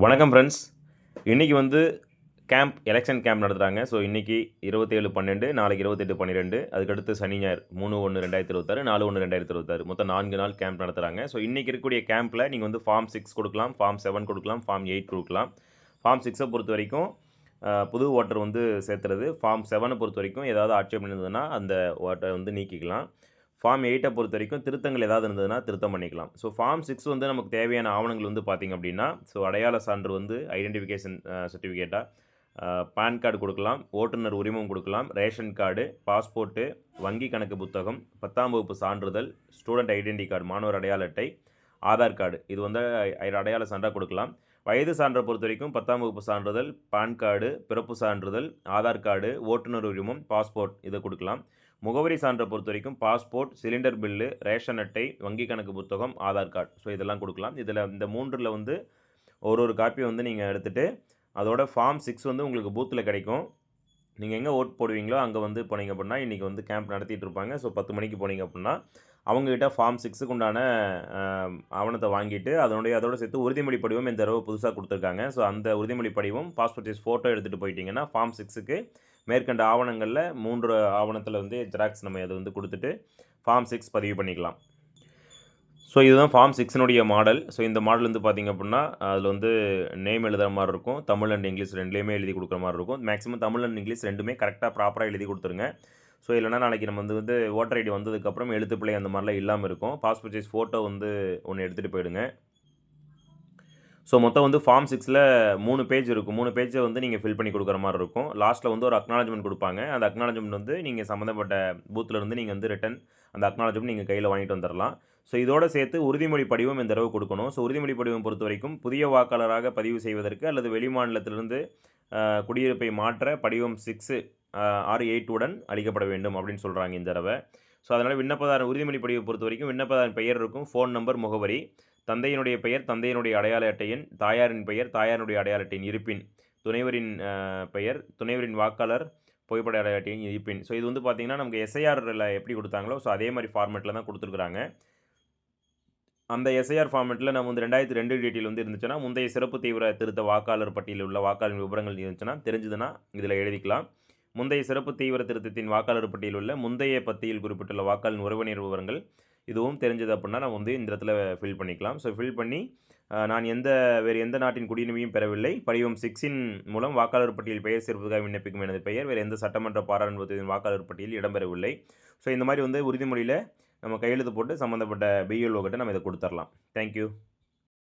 வணக்கம் ஃப்ரெண்ட்ஸ் இன்றைக்கி வந்து கேம்ப் எலெக்ஷன் கேம்ப் நடத்துகிறாங்க ஸோ இன்றைக்கி இருபத்தேழு பன்னெண்டு நாளைக்கு இருபத்தெட்டு பன்னிரெண்டு அதுக்கடுத்து சனி ஞாயிறு. மூணு ஒன்று ரெண்டாயிரத்தி இருபத்தாறு நாலு ஒன்று ரெண்டாயிரத்தி இருபத்தாறு. மொத்தம் நான்கு நாள் கேம்ப் நடத்துகிறாங்க ஸோ இன்றைக்கி இருக்கக்கூடிய கேம்பில் நீங்கள் வந்து ஃபார்ம் சிக்ஸ் கொடுக்கலாம் ஃபார்ம் செவன் கொடுக்கலாம் ஃபார்ம் எயிட் கொடுக்கலாம். ஃபார்ம் சிக்ஸை பொறுத்த வரைக்கும் புது ஓட்டர் வந்து சேர்த்துறது. ஃபார்ம் செவனை பொறுத்த வரைக்கும் ஏதாவது ஆட்சேபம் இருந்ததுன்னா அந்த ஓட்டரை வந்து நீக்கிக்கலாம். ஃபார்ம் எயிட்டை பொறுத்த வரைக்கும் திருத்தங்கள் ஏதாவது இருந்ததுன்னா திருத்தம் பண்ணிக்கலாம். ஸோ ஃபார்ம் சிக்ஸ் வந்து நமக்கு தேவையான ஆவணங்கள் வந்து பார்த்திங்க அப்படின்னா ஸோ அடையாள சான்று வந்து ஐடென்டிஃபிகேஷன் சர்டிஃபிகேட்டாக பேன் கார்டு கொடுக்கலாம் ஓட்டுநர் உரிமம் கொடுக்கலாம் ரேஷன் கார்டு பாஸ்போர்ட்டு வங்கி கணக்கு புத்தகம் பத்தாம் வகுப்பு சான்றிதழ் ஸ்டூடெண்ட் ஐடென்டி கார்டு மாணவர் அடையாள அட்டை ஆதார் கார்டு இது வந்து அடையாள சான்றாக கொடுக்கலாம். வயது சான்றை பொறுத்த வரைக்கும் பத்தாம் வகுப்பு சான்றிதழ் பான் கார்டு பிறப்பு சான்றிதழ் ஆதார் கார்டு ஓட்டுநர் உரிமம் பாஸ்போர்ட் இதை கொடுக்கலாம். முகவரி சான்றை பொறுத்த வரைக்கும் பாஸ்போர்ட் சிலிண்டர் பில்லு ரேஷன் அட்டை வங்கி கணக்கு புத்தகம் ஆதார் கார்டு. ஸோ இதெல்லாம் கொடுக்கலாம். இதில் இந்த மூன்றில் வந்து ஒரு ஒரு காப்பியை வந்து நீங்கள் எடுத்துகிட்டு அதோட ஃபார்ம் சிக்ஸ் வந்து உங்களுக்கு பூத்தில் கிடைக்கும். நீங்கள் எங்கே ஓட் போடுவீங்களோ அங்கே வந்து போனீங்க அப்படின்னா இன்றைக்கி வந்து கேம்ப் நடத்திட்டு இருப்பாங்க. ஸோ பத்து மணிக்கு போனீங்க அப்படின்னா அவங்ககிட்ட ஃபார்ம் சிக்ஸுக்கு உண்டான ஆவணத்தை வாங்கிட்டு அதனுடைய அதோட சேர்த்து உறுதிமொழி படிவம் இந்த தடவை புதுசாக கொடுத்துருக்காங்க. ஸோ அந்த உறுதிமொழி படிவம் பாஸ்போர்ட் சைஸ் ஃபோட்டோ எடுத்துகிட்டு போயிட்டீங்கன்னா ஃபார்ம் சிக்ஸுக்கு மேற்கண்ட ஆவணங்களில் மூன்று ஆவணத்தில் வந்து ஜெராக்ஸ் நம்ம அதை வந்து கொடுத்துட்டு ஃபார்ம் சிக்ஸ் பதிவு பண்ணிக்கலாம். ஸோ இதுதான் ஃபார்ம் சிக்ஸினுடைய மாடல் ஸோ இந்த மாடல் வந்து பார்த்திங்க அப்படின்னா அதில் வந்து நேம் எழுதுகிற மாதிரி இருக்கும். தமிழ் அண்ட் இங்கிலீஷ் ரெண்டுலேயுமே எழுதி கொடுக்குற மாதிரி இருக்கும். மேக்ஸிமம் தமிழ் அண்ட் இங்கிலீஷ் ரெண்டுமே கரெக்டாக ப்ராப்பராக எழுதி கொடுத்துருங்க. ஸோ இல்லைனா நாளைக்கு நம்ம வந்து வந்து ஓட்டர் ஐடி வந்ததுக்கப்புறம் எழுத்துப்பிள்ளை அந்த மாதிரிலாம் இல்லாமல் இருக்கும். பாஸ்போர்ட் சைஸ் ஃபோட்டோ வந்து ஒன்று எடுத்துகிட்டு போயிடுங்க. ஸோ மொத்தம் வந்து ஃபார்ம் சிக்ஸில் மூணு பேஜ் இருக்கும். மூணு பேஜை வந்து நீங்கள் ஃபில் பண்ணி கொடுக்குற மாதிரி இருக்கும். லாஸ்ட்டில் வந்து ஒரு அக்னாலஜ்மெண்ட் கொடுப்பாங்க. அந்த அக்னாலஜ்மெண்ட் வந்து நீங்கள் சம்மந்தப்பட்ட பூத்தில் இருந்து நீங்கள் வந்து ரிட்டன் அந்த அக்னாலஜ்மெண்ட் நீங்கள் கையில் வாங்கிட்டு வந்துடலாம் ஸோ இதோட சேர்த்து உறுதிமொழி படிவம் இந்த தடவை கொடுக்கணும். ஸோ உறுதிமொழி படிவம் பொறுத்த வரைக்கும் புதிய வாக்காளராக பதிவு செய்வதற்கு அல்லது வெளிமாநிலத்திலிருந்து குடியிருப்பை மாற்ற படிவம் சிக்ஸு ஆறு எயிட் உடன் அளிக்கப்பட வேண்டும் அப்படின்னு சொல்கிறாங்க இந்த தடவை. ஸோ அதனால் விண்ணப்பதாரர் உறுதிமொழி படிவை பொறுத்த வரைக்கும் விண்ணப்பதாரன் பெயர் இருக்கும் ஃபோன் நம்பர் முகவரி தந்தையினுடைய பெயர் தந்தையினுடைய அடையாள அட்டை எண் தாயாரின் பெயர் தாயாரினுடைய அடையாள அட்டையின் இருப்பின் துணைவரின் பெயர் துணைவரின் வாக்காளர் புகைப்பட அடையாள அட்டையின் இருப்பின். ஸோ இது வந்து பார்த்திங்கன்னா நமக்கு எஸ்ஐஆரில் எப்படி கொடுத்தாங்களோ ஸோ அதே மாதிரி ஃபார்மேட்டில் தான் கொடுத்துருக்குறாங்க. அந்த எஸ்ஐஆர் ஃபார்மேட்டில் நம்ம வந்து ரெண்டாயிரத்தி ரெண்டு டீட்டெயில் வந்து இருந்துச்சுன்னா முந்தைய சிறப்பு தீவிர திருத்த வாக்காளர் பட்டியலில் உள்ள வாக்காளர் விவரங்கள் இருந்துச்சுன்னா தெரிஞ்சுதுன்னா இதில் எழுதிக்கலாம். முந்தைய சிறப்பு தீவிர திருத்தத்தின் வாக்காளர் பட்டியல் உள்ள முந்தைய பத்தியில் குறிப்பிட்டுள்ள வாக்காளின் உறவினர் விவரங்கள் இதுவும் தெரிஞ்சது அப்படின்னா நம்ம வந்து இந்த இடத்துல ஃபில் பண்ணிக்கலாம். ஸோ ஃபில் பண்ணி நான் எந்த வேறு எந்த நாட்டின் குடியுரிமையும் பெறவில்லை. படிவம் சிக்ஸின் மூலம் வாக்காளர் பட்டியல் பெயர் சேர்ப்பதற்காக விண்ணப்பிக்கும் எனது பெயர். வேறு எந்த சட்டமன்ற பாராளுமன்றத்தின் வாக்காளர் பட்டியலில் இடம்பெறவில்லை. ஸோ இந்த மாதிரி வந்து உறுதிமொழியில் நம்ம கையெழுத்து போட்டு சம்மந்தப்பட்ட பிஎல்ஓ கிட்ட நம்ம இதை கொடுத்துர்லாம். தேங்க்யூ